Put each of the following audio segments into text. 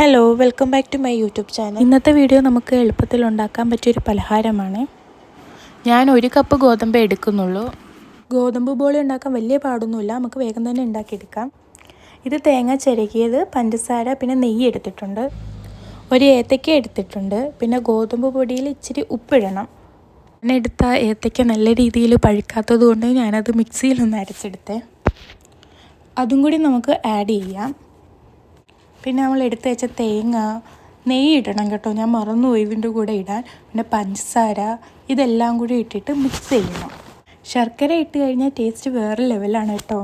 Hello welcome back to my YouTube channel ഇന്നത്തെ video നമുക്ക് എളുപ്പത്തിൽ ഉണ്ടാക്കാൻ പറ്റിയൊരു പലഹാരമാണ്. ഞാൻ ഒരു കപ്പ് ഗോതമ്പ് എടുക്കുന്നുള്ളൂ. ഗോതമ്പ് ബോളി ഉണ്ടാക്കാൻ വലിയ പാടൊന്നുമില്ല. നമുക്ക് വേഗം തന്നെ ഉണ്ടാക്കിയെടുക്കാം. ഇത് തേങ്ങ ചിരകിയത് പഞ്ചസാര പിന്നെ നെയ്യ് എടുത്തിട്ടുണ്ട്. ഒരു ഏത്തയ്ക്ക എടുത്തിട്ടുണ്ട്. പിന്നെ ഗോതമ്പ് പൊടിയിൽ ഇച്ചിരി ഉപ്പിടണം. ഞാൻ എടുത്ത ഏത്തയ്ക്ക നല്ല രീതിയിൽ പഴുക്കാത്തത് കൊണ്ട് ഞാനത് മിക്സിയിലൊന്ന് അരച്ചെടുത്തേ. അതും കൂടി നമുക്ക് ആഡ് ചെയ്യാം. പിന്നെ നമ്മൾ എടുത്ത് വെച്ച തേങ്ങ നെയ്യ് ഇടണം കേട്ടോ. ഞാൻ മറന്നുപോയി ഇതിന്റെ കൂടെ ഇടാൻ. പിന്നെ പഞ്ചസാര ഇതെല്ലാം കൂടി ഇട്ടിട്ട് മിക്സ് ചെയ്യണം. ശർക്കര ഇട്ട് കഴിഞ്ഞാൽ ടേസ്റ്റ് വേറെ ലെവലാണ് കേട്ടോ.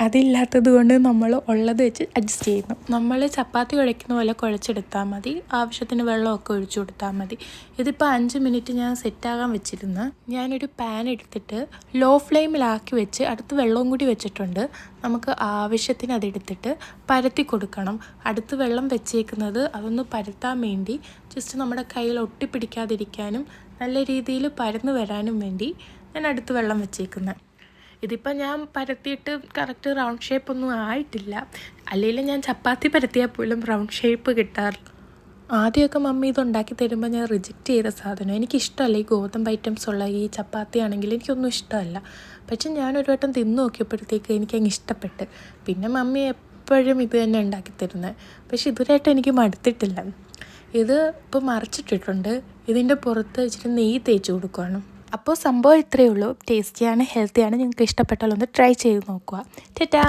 അതില്ലാത്തത് കൊണ്ട് നമ്മൾ ഉള്ളത് വെച്ച് അഡ്ജസ്റ്റ് ചെയ്യുന്നു. നമ്മൾ ചപ്പാത്തി കുഴയ്ക്കുന്ന പോലെ കുഴച്ചെടുത്താൽ മതി. ആവശ്യത്തിന് വെള്ളമൊക്കെ ഒഴിച്ചു കൊടുത്താൽ മതി. ഇതിപ്പോൾ അഞ്ച് മിനിറ്റ് ഞാൻ സെറ്റാകാൻ വെച്ചിരുന്ന് ഞാനൊരു പാൻ എടുത്തിട്ട് ലോ ഫ്ലെയിമിലാക്കി വെച്ച് അടുത്ത് വെള്ളവും കൂടി വെച്ചിട്ടുണ്ട്. നമുക്ക് ആവശ്യത്തിന് അതെടുത്തിട്ട് പരത്തി കൊടുക്കണം. അടുത്ത് വെള്ളം വെച്ചേക്കുന്നത് അതൊന്ന് പരത്താൻ വേണ്ടി ജസ്റ്റ് നമ്മുടെ കയ്യിൽ ഒട്ടിപ്പിടിക്കാതിരിക്കാനും നല്ല രീതിയിൽ പരന്നു വരാനും വേണ്ടി ഞാൻ അടുത്ത് വെള്ളം വെച്ചേക്കുന്നത് ഇതിപ്പോൾ ഞാൻ പരത്തിയിട്ട് കറക്റ്റ് റൗണ്ട് ഷേപ്പ് ഒന്നും ആയിട്ടില്ല. അല്ലെങ്കിൽ ഞാൻ ചപ്പാത്തി പരത്തിയാൽ പോലും റൗണ്ട് ഷേപ്പ് കിട്ടാറില്ല ആദ്യമൊക്കെ മമ്മി ഇത് ഉണ്ടാക്കി തരുമ്പോൾ ഞാൻ റിജക്റ്റ് ചെയ്ത സാധനം. എനിക്കിഷ്ടമല്ല ഈ ഗോതമ്പ് ഐറ്റംസ് ഉള്ള ഈ ചപ്പാത്തി ആണെങ്കിൽ എനിക്കൊന്നും ഇഷ്ടമല്ല. പക്ഷെ ഞാൻ ഒരു വട്ടം തിന്നു നോക്കിയപ്പോഴത്തേക്ക് എനിക്കങ്ങ് ഇഷ്ടപ്പെട്ട്. പിന്നെ മമ്മി എപ്പോഴും ഇത് തന്നെ ഉണ്ടാക്കി തരുന്നത് പക്ഷെ ഇതുവരെയായിട്ട് എനിക്ക് മടുത്തിട്ടില്ല. ഇത് ഇപ്പോൾ മറിച്ചിട്ടിട്ടുണ്ട്. ഇതിന്റെ പുറത്ത് ഇച്ചിരി നെയ്യ് തേച്ച് കൊടുക്കുകയാണ് അപ്പോൾ സംഭവം ഇത്രയേ ഉള്ളൂ. ടേസ്റ്റിയാണ് ഹെൽത്തിയാണ് നിങ്ങൾക്ക് ഇഷ്ടപ്പെട്ടാലൊന്ന് ട്രൈ ചെയ്ത് നോക്കുക. ടാറ്റാ.